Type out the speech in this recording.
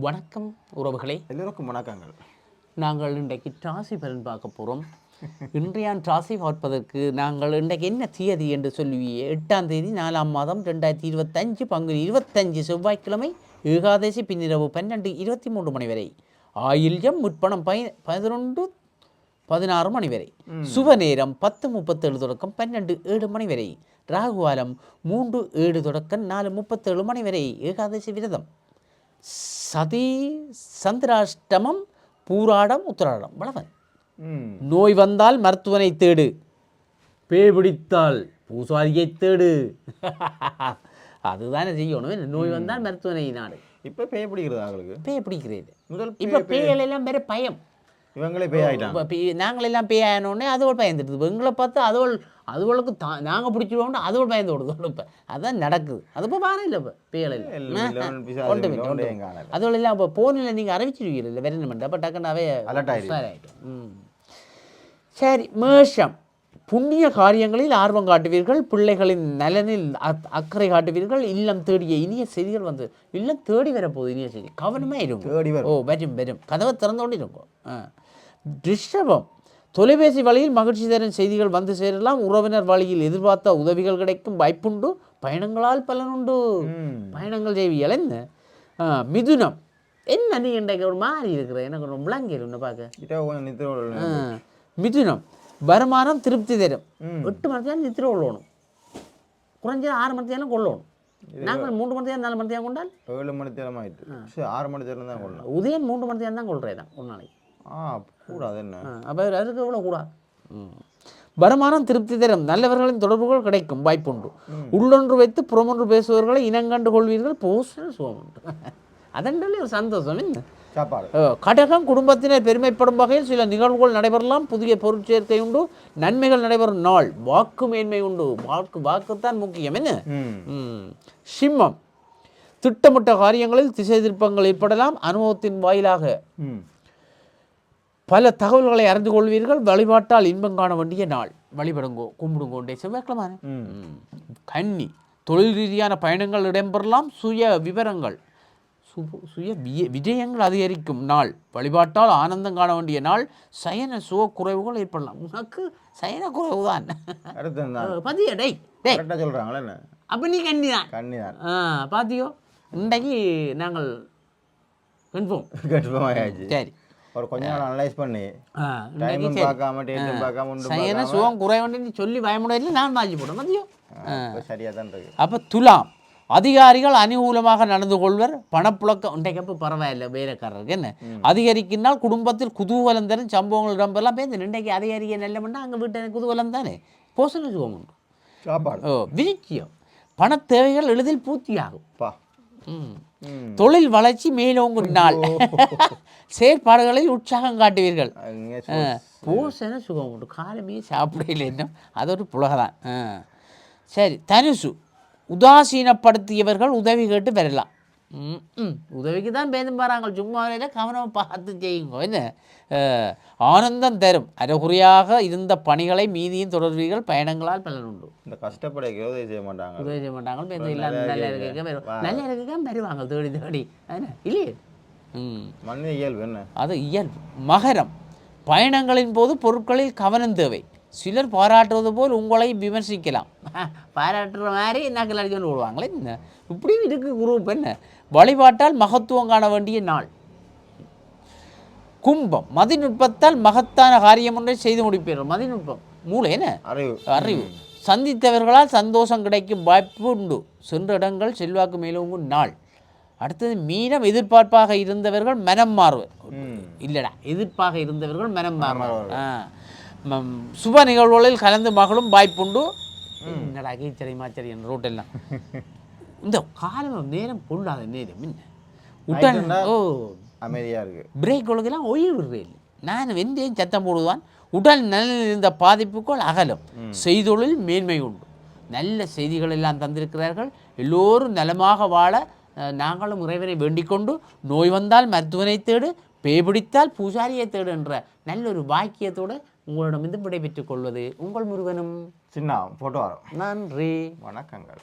வணக்கம் உறவுகளே. எல்லோருக்கும் வணக்கங்கள். நாங்கள் இன்றைக்கு டிராசி பலன் பார்க்க போகிறோம் இன்றைய டிராசி பார்ப்பதற்கு நாங்கள் இன்றைக்கு என்ன தேதி என்று சொல்லி எட்டாம் தேதி நாலாம் மாதம் ரெண்டாயிரத்தி இருபத்தஞ்சு பங்குனி இருபத்தஞ்சு செவ்வாய்க்கிழமை ஏகாதசி பின்னிரவு பன்னெண்டு இருபத்தி மூன்று மணி வரை. ஆயில்யம் முற்பணம் பை பதினொன்று பதினாறு மணி வரை. சுப நேரம் பத்து முப்பத்தேழு தொடக்கம் பன்னெண்டு ஏழு மணி வரை. ராகுகாலம் மூன்று ஏழு தொடக்கம் நாலு முப்பத்தேழு மணி வரை. ஏகாதசி விரதம். சதி சந்திராஷ்டமம் பூராடம் உத்திராடம். வளவன். ம். நோய் வந்தால் மருத்துவனை தேடு. பேய் பிடித்தால் பூசாரியை தேடு. அதுதானே செய்யணும்? நோய் வந்தால் மருத்துவனை நாடு. இப்போ பேய் பிடிக்கிறது அவங்களுக்கு? பேய் பிடிக்கிறது முதல் இப்போ பேய்கள் எல்லாம் வேற பயம். இவங்களே பேய் ஆயிட்டாங்க. இப்ப பே- நாங்களெல்லாம் பேய் ஆனோடனே அதுவள் பயந்துடுது எங்களை பார்த்து அதுவள் அதுவளுக்கு தா நாங்கள் பிடிச்சிடுவோம்னு அதுவள் பயந்து விடுதோம் இப்போ அதான் நடக்குது. அது இப்போ வாரம் இல்லை இப்போ இல்லை, விட்டு, ஒன்றே. அதுவள் எல்லாம் இப்போ ஃபோனில் நீங்கள் அறிவிச்சிருவீங்க இல்லை வேற என்ன பண்ணுறது அப்போ டக்குனாவே ஆயிடுது. உஷாராயிடும். ம். சரி மேஷம். புண்ணிய காரியங்களில் ஆர்வம் காட்டுவீர்கள். பிள்ளைகளின் நலனில் அக்- அக்கறை காட்டுவீர்கள். இல்லம் தேடிய இனிய செய்திகள் வந்து இல்லம் தேடி வரப்போகுது இனிய செய்தி. கவனமாக இருக்கும் தேடி வரும். ஓ வரும் வரும். கதவை திறந்தோண்டு இருக்கும். ஆ. ரிஷபம் தொலைபேசி வழியில் மகிழ்ச்சி தரும் செய்திகள் வந்து சேரலாம். உறவினர் வழியில் எதிர்பார்த்த உதவிகள் கிடைக்கும் வாய்ப்புண்டு. பயணங்களால் பலனுண்டு. பயணங்கள் செய்வியல் என்ன மிதுனம். என்ன நீ இன்றைக்கு ஒரு மாதிரி இருக்கிற? எனக்கு ஒரு விளங்கி ஒன்று பார்க்க. மிதுனம். வருமானம் திருப்தி தரும். எட்டு மணித்தியாலும் நித்திர கொள்ளணும் குறைஞ்சது ஆறு மணித்தியாலும் கொள்ளணும். நாங்கள் மூன்று மணித்தியாலும் நாலு மணித்தியாலும் கொண்டால்? ஏழு மணி தேரம் ஆயிட்டு ஆறு மணி தேரம் தான் கொள்ளலாம். உதயன் மூன்று மணித்தியாலும் தான் கொள்றேன் ஒரு நாளைக்கு கூடாது என்ன அப்போ அதுக்கு எவ்வளோ கூட? வருமானம் திருப்தி தரும். நல்லவர்களின் தொடர்புகள் கிடைக்கும். வாய்ப்புண்டு. உள்ளொன்று வைத்து புறமொன்று பேசுபவர்களை இனங்கண்டு கொள்வீர்கள். போஸ்டர் சுகம் உண்டு அதன்றே ஒரு சந்தோஷம். என்ன? கடகம் குடும்பத்தினர் பெருமைப்படும் வகையில் சில நிகழ்வுகள் நடைபெறலாம். புதிய பொருட்சேர்க்கை உண்டு. நன்மைகள் நடைபெறும் நாள். வாக்கு மேன்மை உண்டு. வாக்கு வாக்குத்தான் முக்கியம். என்ன. சிம்மம். திட்டமிட்ட காரியங்களில் திசை திருப்பங்கள் ஏற்படலாம். அனுபவத்தின் வாயிலாக. பல தகவல்களை அறிந்து கொள்வீர்கள். வழிபாட்டால் இன்பம் காண வேண்டிய நாள். வழிபடுங்கோ கும்பிடுங்கோண்டே செவ்வாய்க்கிழமை. கன்னி. தொழில் ரீதியான பயணங்கள் இடம்பெறலாம். சுய விவரங்கள். சுய விஜயங்கள் அதிகரிக்கும் நாள். வழிபாட்டால் ஆனந்தம் காண வேண்டிய நாள். சயன சுக குறைவுகள் ஏற்படலாம். உனக்கு சயன குறைவு தான். பதிய டேய் டேய். சொல்கிறாங்களே அப்போ நீ கன்னி தான். கண்ணி தான். ஆ பாத்தியோ? இன்றைக்கு நாங்கள் கன்ஃபார்ம் சரி. ஒரு கொஞ்ச நாள் அனலைஸ் பண்ணி. டைமும் பார்க்காம டேட்டும் பார்க்காம சயன பார்க்காம. சுகம் குறைவுன்னு சொல்லி பயமுடையில நான் மாற்றி போட்டேன் மதியம் சரியாக தான் இருக்கு. அப்போ துலாம். அதிகாரிகள் அனுகூலமாக நடந்து கொள்வர். பணப்புழக்கம் இன்றைக்கு அப்போ பரவாயில்ல வேலைக்காரருக்கு என்ன? அதிகரிக்கின்றால் குடும்பத்தில் குதூகலம் தரும் சம்பவங்கள் இடம்பெல்லாம் பேருந்து இன்றைக்கு அதிகாரிக நல்ல பண்ணால் அங்கே வீட்டு குதூகலம் தானே? போசன சுகம் உண்டு. சாப்பாடு. ஓ விருச்சியம். பணத் தேவைகள் எளிதில் பூர்த்தியாகும். பா. ம் ம் தொழில் வளர்ச்சி மேலோங்கும் நாள். செயற்பாடுகளில் உற்சாகம் காட்டுவீர்கள். பூசன சுகம். உண்டு? காலமே சாப்பிடல என்ன அது ஒரு புலகதான். ஆ. சரி தனுசு. உதாசீனப்படுத்தியவர்கள் உதவி கேட்டு வரலாம். உதவிக்கு தான் பேதம் பாருங்க சும்மா வரையில கவனம் பார்த்து செய்யுங்க என்ன ஆனந்தம் தரும் அரைகுறையாக இருந்த பணிகளை மீதியும் தொடர்வீர்கள் பயணங்களால் பலன் உண்டு இந்த கஷ்டப்படைக்க உதவி செய்ய மாட்டாங்க உதவி செய்ய மாட்டாங்க பேருந்து இல்லாம நல்லா இருக்க நல்லா இருக்க வருவாங்க தேடி தேடி இல்லையே ம் மனித இயல்பு என்ன அது இயல்பு மகரம் பயணங்களின் போது பொருட்களில் கவனம் தேவை சிலர் பாராட்டுவது போல் உங்களை விமர்சிக்கலாம். பாராட்டுற மாதிரி நக்கல் அடிச்சுன்னு விடுவாங்களே என்ன? இப்படியும் இருக்கு குரூப் என்ன? வழிபாட்டால் மகத்துவம் காண வேண்டிய நாள். கும்பம். மதிநுட்பத்தால் மகத்தான காரியம் ஒன்றை செய்து முடிப்பீர்கள். மதிநுட்பம் மூளை என்ன? அறிவு. அறிவு. சந்தித்தவர்களால் சந்தோஷம் கிடைக்கும் வாய்ப்பு உண்டு. சென்ற இடங்கள் செல்வாக்கு மேலோங்கும் நாள். அடுத்தது மீனம் எதிர்பார்ப்பாக இருந்தவர்கள் மனம் மாறுவர். இல்லடா. எதிர்ப்பாக இருந்தவர்கள் மனம் மாறுவர். சுப நிகழ்வுகளில் கலந்து மகளும் வாய்ப்புண்டு. என்னடா கீச்சரி மாச்சரி என் ரோட்டெல்லாம் இந்த காலம் நேரம் பொருளாத நேரம் என்ன? உடன் ஓ அமைதியாக இருக்கு. பிரேக் ஒழுங்கெல்லாம் ஓய்வு விடுறேன் நான் வெந்தேன் சத்தம் போடுவான். உடல் நலனில் இருந்த பாதிப்புகள் அகலும் செய்தொழில் மேன்மை உண்டு. நல்ல செய்திகள் எல்லாம் தந்திருக்கிறார்கள். எல்லோரும் நலமாக வாழ நாங்களும் இறைவனை வேண்டிக் கொண்டு நோய் வந்தால் மருத்துவனை தேடு பேய் பிடித்தால் பூசாரியை தேடு என்ற நல்ல ஒரு வாக்கியத்தோடு உங்களிடமிருந்து விடைபெற்றுக் கொள்வது உங்கள் முருகனும். சின்ன போட்டு வரோம். நன்றி. வணக்கங்கள்.